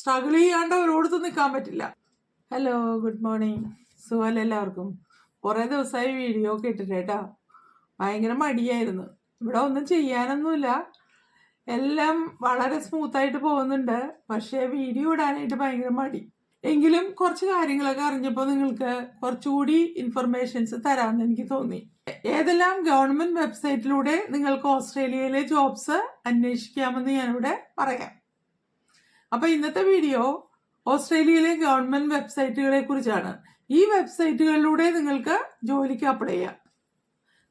Struggle ചെയ്യാണ്ട് അവരോടത്ത് നിൽക്കാൻ പറ്റില്ല. ഹലോ ഗുഡ് മോർണിംഗ് സുഖമല്ല എല്ലാവർക്കും? കുറേ ദിവസമായി വീഡിയോ ഒക്കെ ഇട്ടിട്ട് ഭയങ്കര മടിയായിരുന്നു. ഇവിടെ ഒന്നും ചെയ്യാനൊന്നുമില്ല. എല്ലാം വളരെ സ്മൂത്തായിട്ട് പോകുന്നുണ്ട്. പക്ഷേ വീഡിയോ ഇടാനായിട്ട് ഭയങ്കര മടി. എങ്കിലും കുറച്ച് കാര്യങ്ങളൊക്കെ അറിഞ്ഞപ്പോൾ നിങ്ങൾക്ക് കുറച്ചുകൂടി ഇൻഫർമേഷൻസ് തരാമെന്ന് എനിക്ക് തോന്നി. ഏതെല്ലാം ഗവൺമെന്റ് വെബ്സൈറ്റിലൂടെ നിങ്ങൾക്ക് ഓസ്ട്രേലിയയിലെ ജോബ്സ് അന്വേഷിക്കാമെന്ന് ഞാനിവിടെ പറയാം. അപ്പൊ ഇന്നത്തെ വീഡിയോ ഓസ്ട്രേലിയയിലെ ഗവൺമെന്റ് വെബ്സൈറ്റുകളെ കുറിച്ചാണ്. ഈ വെബ്സൈറ്റുകളിലൂടെ നിങ്ങൾക്ക് ജോലിക്ക് അപ്ലൈ ചെയ്യാം.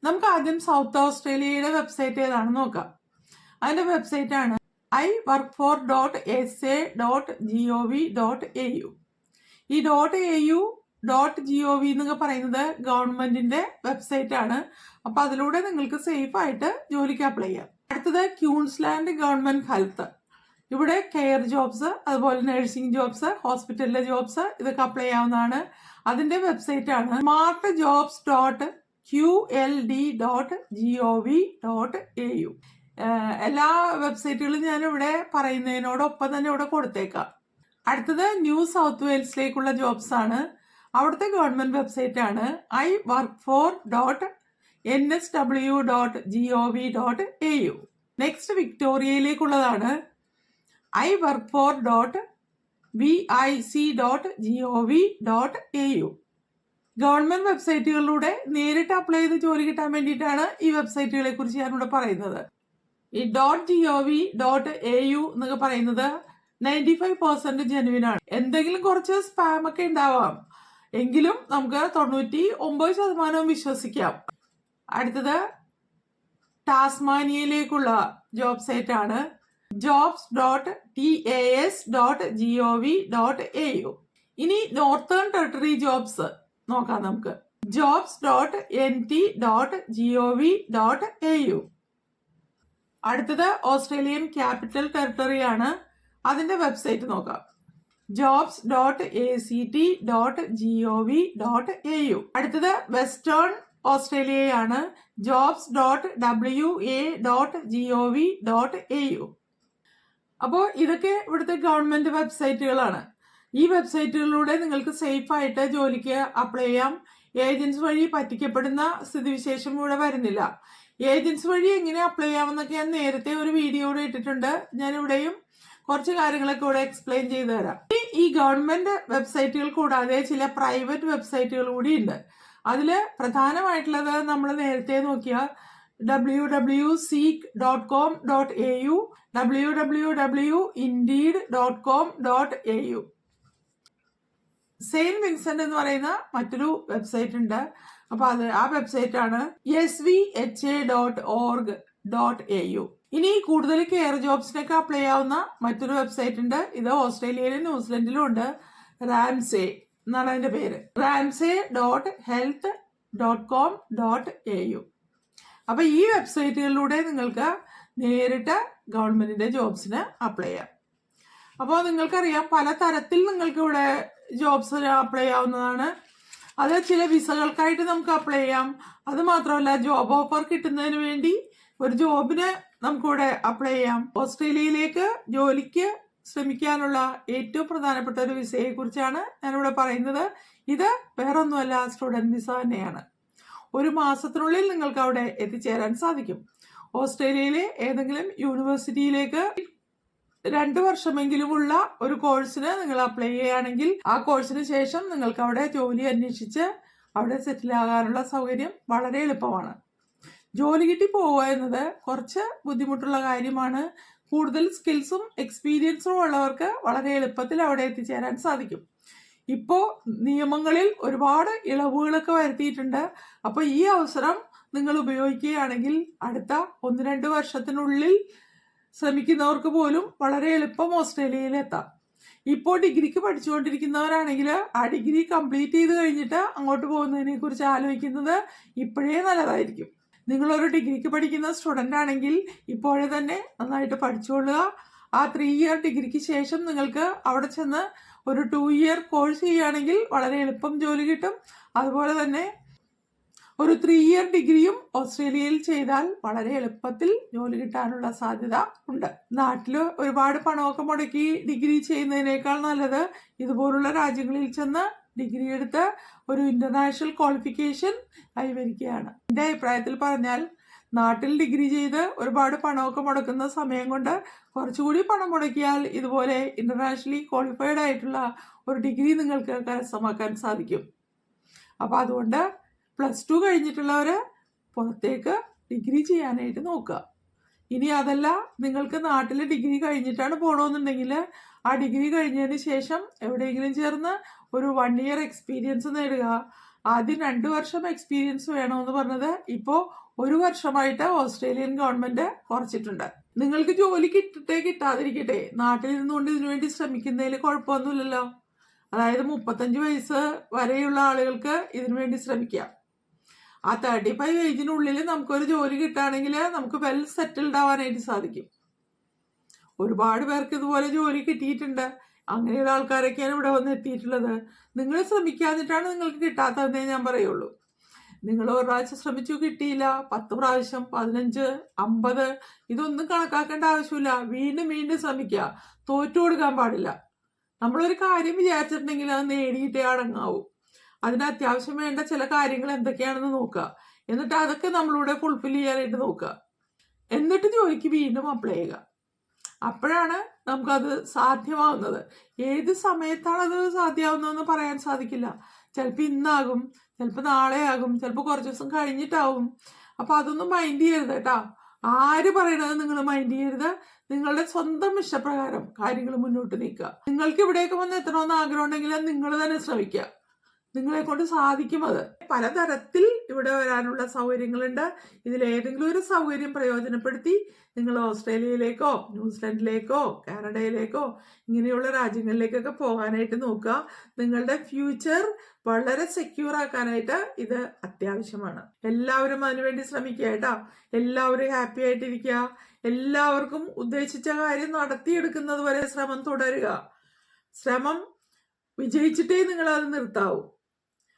നമുക്ക് ആദ്യം സൗത്ത് ഓസ്ട്രേലിയയുടെ വെബ്സൈറ്റ് ഏതാണെന്ന് നോക്കാം. അതിന്റെ വെബ്സൈറ്റ് ആണ് I work for dot S A dot G O V dot A U ഈ dot A U dot G O V എന്നൊക്കെ പറയുന്നത് ഗവൺമെന്റിന്റെ വെബ്സൈറ്റ് ആണ്. അപ്പൊ അതിലൂടെ നിങ്ങൾക്ക് സേഫ് ആയിട്ട് ജോലിക്ക് അപ്ലൈ ചെയ്യാം. അടുത്തത് ക്യൂൺസ്ലാൻഡ് ഗവൺമെന്റ് ഹെൽത്ത്. ഇവിടെ കെയർ ജോബ്സ് അതുപോലെ നഴ്സിംഗ് ജോബ്സ് ഹോസ്പിറ്റലിലെ ജോബ്സ് ഇതൊക്കെ അപ്ലൈ ചെയ്യാവുന്നതാണ്. അതിന്റെ വെബ്സൈറ്റ് ആണ് smart jobs dot Q L D dot G O V dot A U എല്ലാ വെബ്സൈറ്റുകളും ഞാൻ ഇവിടെ പറയുന്നതിനോടൊപ്പം തന്നെ ഇവിടെ കൊടുത്തേക്കാം. അടുത്തത് ന്യൂ സൗത്ത് വെയിൽസിലേക്കുള്ള ജോബ്സ് ആണ്. അവിടുത്തെ ഗവൺമെന്റ് വെബ്സൈറ്റ് ആണ്. I work for dot N S W dot G O V dot A U next വിക്ടോറിയയിലേക്കുള്ളതാണ് I work for dot V I C dot G O V dot A U government വെബ്സൈറ്റുകളിലൂടെ നേരിട്ട് apply ചെയ്ത് ജോലി കിട്ടാൻ വേണ്ടിയിട്ടാണ് ഈ വെബ്സൈറ്റുകളെ കുറിച്ച് ഞാനിവിടെ പറയുന്നത്. ഈ dot G O V dot A U എന്നൊക്കെ പറയുന്നത് നയന്റി ഫൈവ് പെർസെന്റ് ജെനുവിൻ ആണ്. എന്തെങ്കിലും കുറച്ച് സ്പാം ഒക്കെ ഉണ്ടാവാം. എങ്കിലും നമുക്ക് തൊണ്ണൂറ്റി ഒമ്പത് ശതമാനവും വിശ്വസിക്കാം. അടുത്തത് ടാസ്മാനിയയിലേക്കുള്ള ജോബ് സൈറ്റ് ആണ്. Jobs dot T A S dot G O V dot A U ഇനി നോർത്തേൺ ടെറിട്ടറി ജോബ്സ് നോക്കാം നമുക്ക്. Jobs dot N T dot G O V dot A U അടുത്തത് ഓസ്ട്രേലിയൻ ക്യാപിറ്റൽ ടെറിട്ടറി ആണ്. അതിന്റെ website നോക്കാം. Jobs dot A C T dot G O V dot A U അടുത്തത് western ഓസ്ട്രേലിയയാണ് jobs dot W A dot G O V dot A U അപ്പോൾ ഇതൊക്കെ ഇവിടുത്തെ government വെബ്സൈറ്റുകളാണ് ഈ വെബ്സൈറ്റുകളിലൂടെ നിങ്ങൾക്ക് സേഫ് ആയിട്ട് ജോലിക്ക് അപ്ലൈ ചെയ്യാം. ഏജൻസ് വഴി പറ്റിക്കപ്പെടുന്ന സ്ഥിതിവിശേഷം ഇവിടെ വരുന്നില്ല. ഏജൻസ് വഴി എങ്ങനെ അപ്ലൈ ചെയ്യാമെന്നൊക്കെ ഞാൻ നേരത്തെ ഒരു വീഡിയോ കൂടെ ഇട്ടിട്ടുണ്ട്. ഞാൻ ഇവിടെയും കുറച്ച് കാര്യങ്ങളൊക്കെ ഇവിടെ എക്സ്പ്ലെയിൻ ചെയ്തു തരാം. ഈ ഗവൺമെന്റ് വെബ്സൈറ്റുകൾ കൂടാതെ ചില പ്രൈവറ്റ് വെബ്സൈറ്റുകൾ കൂടി ഉണ്ട്. അതിൽ പ്രധാനമായിട്ടുള്ളത് നമ്മൾ നേരത്തെ നോക്കിയ W W Seek dot com dot A U W W W Indeed dot com dot A U Saint Vincent എന്ന് പറയുന്ന മറ്റൊരു വെബ്സൈറ്റ് ഉണ്ട്. അപ്പൊ അത് ആ വെബ്സൈറ്റ് ആണ് S V H A dot org dot A U ഇനി കൂടുതൽ കെയർ ജോബ്സിനൊക്കെ അപ്ലൈ ആവുന്ന മറ്റൊരു വെബ്സൈറ്റ് ഉണ്ട്. ഇത് ഓസ്ട്രേലിയയിലും ന്യൂസിലൻഡിലും ഉണ്ട്. റാംസേ എന്നാണ് അതിന്റെ പേര്. Ramsay dot health dot com dot A U അപ്പൊ ഈ വെബ്സൈറ്റുകളിലൂടെ നിങ്ങൾക്ക് നേരിട്ട് ഗവൺമെന്റിന്റെ ജോബ്സിന് അപ്ലൈ ചെയ്യാം. അപ്പോൾ നിങ്ങൾക്കറിയാം പല തരത്തിൽ നിങ്ങൾക്ക് ഇവിടെ ജോബ്സ് അപ്ലൈ ചെയ്യാവുന്നതാണ് അത് ചില വിസകൾക്കായിട്ട് നമുക്ക് അപ്ലൈ ചെയ്യാം. അത് മാത്രമല്ല ജോബ് ഓഫർ കിട്ടുന്നതിന് വേണ്ടി ഒരു ജോബിന് നമുക്കിവിടെ അപ്ലൈ ചെയ്യാം. ഓസ്ട്രേലിയയിലേക്ക് ജോലിക്ക് ശ്രമിക്കാനുള്ള ഏറ്റവും പ്രധാനപ്പെട്ട ഒരു വിസയെ കുറിച്ചാണ് ഞാനിവിടെ പറയുന്നത്. ഇത് വേറൊന്നുമല്ല സ്റ്റുഡന്റ് വിസ തന്നെയാണ്. ഒരു മാസത്തിനുള്ളിൽ നിങ്ങൾക്ക് അവിടെ എത്തിച്ചേരാൻ സാധിക്കും. ഓസ്ട്രേലിയയിലെ ഏതെങ്കിലും യൂണിവേഴ്സിറ്റിയിലേക്ക് രണ്ട് വർഷമെങ്കിലുമുള്ള ഒരു കോഴ്സിന് നിങ്ങൾ അപ്ലൈ ചെയ്യുകയാണെങ്കിൽ ആ കോഴ്സിന് ശേഷം നിങ്ങൾക്ക് അവിടെ ജോലി അന്വേഷിച്ച് അവിടെ സെറ്റിൽ ആകാനുള്ള സൗകര്യം വളരെ എളുപ്പമാണ്. ജോലി കിട്ടി പോവുക എന്നത് കുറച്ച് ബുദ്ധിമുട്ടുള്ള കാര്യമാണ്. കൂടുതൽ സ്കിൽസും എക്സ്പീരിയൻസും ഉള്ളവർക്ക് വളരെ എളുപ്പത്തിൽ അവിടെ എത്തിച്ചേരാൻ സാധിക്കും. ഇപ്പോൾ നിയമങ്ങളിൽ ഒരുപാട് ഇളവുകളൊക്കെ വരുത്തിയിട്ടുണ്ട്. അപ്പോൾ ഈ അവസരം നിങ്ങൾ ഉപയോഗിക്കുകയാണെങ്കിൽ അടുത്ത ഒന്ന് രണ്ട് വർഷത്തിനുള്ളിൽ ശ്രമിക്കുന്നവർക്ക് പോലും വളരെ എളുപ്പം ഓസ്ട്രേലിയയിൽ എത്താം. ഇപ്പോൾ ഡിഗ്രിക്ക് പഠിച്ചുകൊണ്ടിരിക്കുന്നവരാണെങ്കിൽ ആ ഡിഗ്രി കംപ്ലീറ്റ് ചെയ്ത് കഴിഞ്ഞിട്ട് അങ്ങോട്ട് പോകുന്നതിനെ കുറിച്ച് ആലോചിക്കുന്നത് ഇപ്പോഴേ നല്ലതായിരിക്കും. നിങ്ങളൊരു ഡിഗ്രിക്ക് പഠിക്കുന്ന സ്റ്റുഡന്റ് ആണെങ്കിൽ ഇപ്പോഴേ തന്നെ നന്നായിട്ട് പഠിച്ചുകൊള്ളുക. ആ ത്രീ ഇയർ ഡിഗ്രിക്ക് ശേഷം നിങ്ങൾക്ക് അവിടെ ചെന്ന് ഒരു ടു ഇയർ കോഴ്സ് ചെയ്യുകയാണെങ്കിൽ വളരെ എളുപ്പം ജോലി കിട്ടും. അതുപോലെ തന്നെ ഒരു ത്രീ ഇയർ ഡിഗ്രിയും ഓസ്ട്രേലിയയിൽ ചെയ്താൽ വളരെ എളുപ്പത്തിൽ ജോലി കിട്ടാനുള്ള സാധ്യത ഉണ്ട്. നാട്ടിൽ ഒരുപാട് പണമൊക്കെ മുടക്കി ഡിഗ്രി ചെയ്യുന്നതിനേക്കാൾ നല്ലത് ഇതുപോലുള്ള രാജ്യങ്ങളിൽ ചെന്ന് ഡിഗ്രി എടുത്ത് ഒരു ഇന്റർനാഷണൽ ക്വാളിഫിക്കേഷൻ കൈവരിക്കുകയാണ്. എന്റെ അഭിപ്രായത്തിൽ പറഞ്ഞാൽ നാട്ടിൽ ഡിഗ്രി ചെയ്ത് ഒരുപാട് പണമൊക്കെ മുടക്കുന്ന സമയം കൊണ്ട് കുറച്ചുകൂടി പണം മുടക്കിയാൽ ഇതുപോലെ ഇന്റർനാഷണലി ക്വാളിഫൈഡ് ആയിട്ടുള്ള ഒരു ഡിഗ്രി നിങ്ങൾക്ക് കരസ്ഥമാക്കാൻ സാധിക്കും. അപ്പോൾ അതുകൊണ്ട് പ്ലസ് ടു കഴിഞ്ഞിട്ടുള്ളവർ പുറത്തേക്ക് ഡിഗ്രി ചെയ്യാനായിട്ട് നോക്കുക. ഇനി അതല്ല നിങ്ങൾക്ക് നാട്ടിൽ ഡിഗ്രി കഴിഞ്ഞിട്ടാണ് പോകണമെന്നുണ്ടെങ്കിൽ ആ ഡിഗ്രി കഴിഞ്ഞതിന് ശേഷം എവിടെയെങ്കിലും ചേർന്ന് ഒരു വൺ ഇയർ എക്സ്പീരിയൻസ് നേടുക. ആദ്യം രണ്ട് വർഷം എക്സ്പീരിയൻസ് വേണമെന്ന് പറഞ്ഞത് ഇപ്പോൾ ഒരു വർഷമായിട്ട് ഓസ്ട്രേലിയൻ ഗവൺമെന്റ് കുറച്ചിട്ടുണ്ട്. നിങ്ങൾക്ക് ജോലി കിട്ടട്ടെ കിട്ടാതിരിക്കട്ടെ. നാട്ടിൽ നിന്നുകൊണ്ട് ഇതിനുവേണ്ടി ശ്രമിക്കുന്നതിൽ കുഴപ്പമൊന്നുമില്ലല്ലോ. അതായത് മുപ്പത്തഞ്ച് വയസ്സ് വരെയുള്ള ആളുകൾക്ക് ഇതിനുവേണ്ടി ശ്രമിക്കാം. ആ തേർട്ടി ഫൈവ് ഏജിനുള്ളിൽ നമുക്കൊരു ജോലി കിട്ടുകയാണെങ്കിൽ നമുക്ക് വെൽ സെറ്റിൽഡ് ആവാനായിട്ട് സാധിക്കും. ഒരുപാട് പേർക്ക് ഇതുപോലെ ജോലി കിട്ടിയിട്ടുണ്ട്. അങ്ങനെയുള്ള ആൾക്കാരൊക്കെയാണ് ഇവിടെ വന്ന് എത്തിയിട്ടുള്ളത്. നിങ്ങൾ ശ്രമിക്കാതിട്ടാണ് നിങ്ങൾക്ക് കിട്ടാത്തതെന്നേ ഞാൻ പറയുള്ളൂ. നിങ്ങൾ ഒരു പ്രാവശ്യം ശ്രമിച്ചു കിട്ടിയില്ല. പത്ത് പ്രാവശ്യം പതിനഞ്ച് അമ്പത് ഇതൊന്നും കണക്കാക്കേണ്ട ആവശ്യമില്ല. വീണ്ടും വീണ്ടും ശ്രമിക്കുക. തോറ്റു കൊടുക്കാൻ പാടില്ല. നമ്മളൊരു കാര്യം വിചാരിച്ചിട്ടുണ്ടെങ്കിൽ അത് നേടിയിട്ടേ അടങ്ങാവൂ. അതിന് അത്യാവശ്യം വേണ്ട ചില കാര്യങ്ങൾ എന്തൊക്കെയാണെന്ന് നോക്കുക. എന്നിട്ട് അതൊക്കെ നമ്മളിവിടെ ഫുൾഫിൽ ചെയ്യാനായിട്ട് നോക്കുക. എന്നിട്ട് ജോലിക്ക് വീണ്ടും അപ്ലൈ ചെയ്യുക. അപ്പോഴാണ് നമുക്കത് സാധ്യമാവുന്നത്. ഏത് സമയത്താണ് അത് സാധ്യമാവുന്നതെന്ന് പറയാൻ സാധിക്കില്ല. ചിലപ്പോൾ ഇന്നാകും ചിലപ്പോൾ നാളെ ആകും ചിലപ്പോൾ കുറച്ച് ദിവസം കഴിഞ്ഞിട്ടാവും. അപ്പോൾ അതൊന്നും മൈൻഡ് ചെയ്യരുത് കേട്ടോ. ആര് പറയണത് നിങ്ങൾ മൈൻഡ് ചെയ്യരുത്. നിങ്ങളുടെ സ്വന്തം ഇഷ്ടപ്രകാരം കാര്യങ്ങൾ മുന്നോട്ട് നീക്കുക. നിങ്ങൾക്ക് ഇവിടേക്ക് വന്ന് എത്തണമെന്ന് ആഗ്രഹം ഉണ്ടെങ്കിൽ നിങ്ങൾ തന്നെ ശ്രമിക്കുക. നിങ്ങളെ കൊണ്ട് സാധിക്കും അത് പലതരത്തിൽ ഇവിടെ വരാനുള്ള സൗകര്യങ്ങളുണ്ട്. ഇതിൽ ഏതെങ്കിലും ഒരു സൗകര്യം പ്രയോജനപ്പെടുത്തി നിങ്ങൾ ഓസ്ട്രേലിയയിലേക്കോ ന്യൂസിലൻഡിലേക്കോ കാനഡയിലേക്കോ ഇങ്ങനെയുള്ള രാജ്യങ്ങളിലേക്കൊക്കെ പോകാനായിട്ട് നോക്കുക. നിങ്ങളുടെ ഫ്യൂച്ചർ വളരെ സെക്യൂർ ആക്കാനായിട്ട് ഇത് അത്യാവശ്യമാണ്. എല്ലാവരും അതിനുവേണ്ടി ശ്രമിക്കുക കേട്ടോ. എല്ലാവരും ഹാപ്പി ആയിട്ടിരിക്കുക. എല്ലാവർക്കും ഉദ്ദേശിച്ച കാര്യം നടത്തിയെടുക്കുന്നത് വരെ ശ്രമം തുടരുക. ശ്രമം വിജയിച്ചിട്ടേ നിങ്ങൾ അത് നിർത്താവൂ.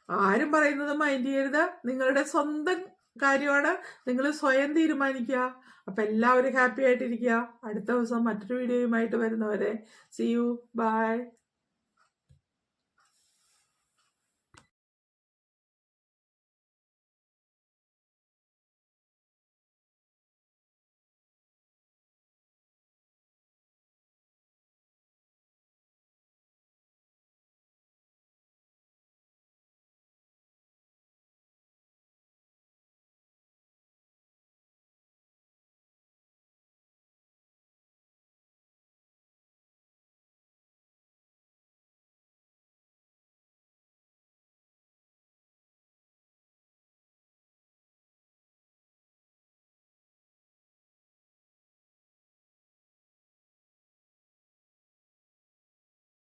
ആരും പറയുന്നത് മൈൻഡ് ചെയ്യരുത്. നിങ്ങളുടെ സ്വന്തം കാര്യമാണ്. നിങ്ങൾ സ്വയം തീരുമാനിക്കുക. അപ്പം എല്ലാവരും ഹാപ്പി ആയിട്ടിരിക്കുക. അടുത്ത ദിവസം മറ്റൊരു വീഡിയോയുമായിട്ട് വരുന്നവരെ. C U by